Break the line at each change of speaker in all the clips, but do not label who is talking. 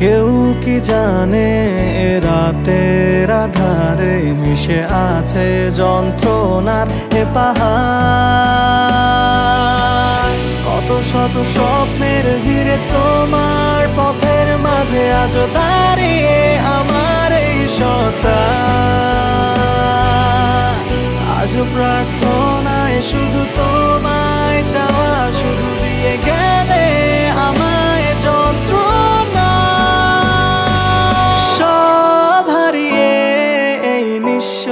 কেউ কি জানে এ রাতের আধারে মিশে আছে যন্ত্রণার এ পাহাড়। কত শত স্বপ্নের ভিড়ে তোমার পথের মাঝে আজ দাঁড়িয়ে আমার এই সত্তা। আজ প্রার্থনায় শুধু তোমায় চাওয়া, শুধু দিয়ে গেলে নিঃস্ব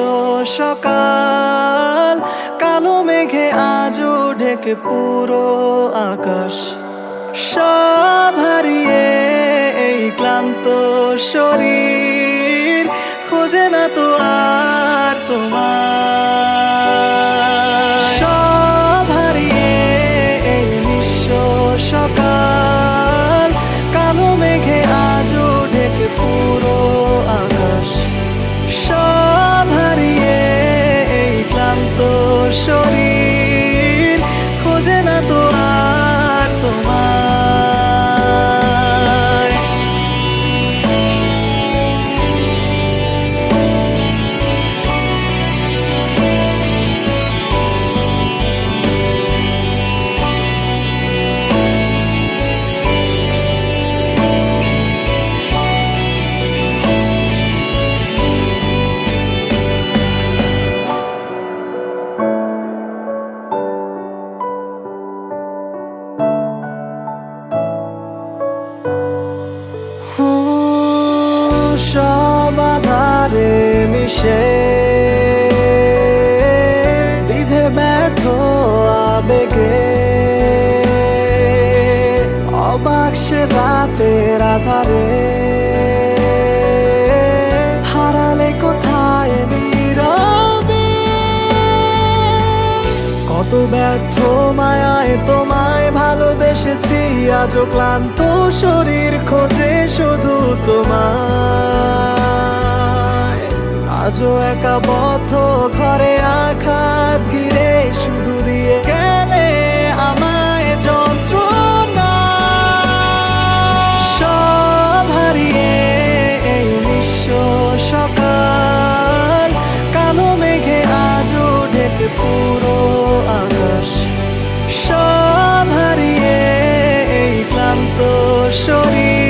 সকাল, কালো মেঘে আজও ঢেকে পুরো আকাশ। সব হারিয়ে এই ক্লান্ত শরীর, খোঁজে না তো আর তোমার। শরীর সব আধারে মিশে। বিধে ব্যর্থ আবেগে। অবাক সে রাতের আধারে। হারালে কোথায় নীরবে? কত ব্যর্থ মায়ায় তোমায় এসেছি আজ ক্লান্ত শরীর খোঁজে শুধু তোমার আজও একা বথ ঘরে আঘাত ঘিরে শুধু দিয়ে 我手里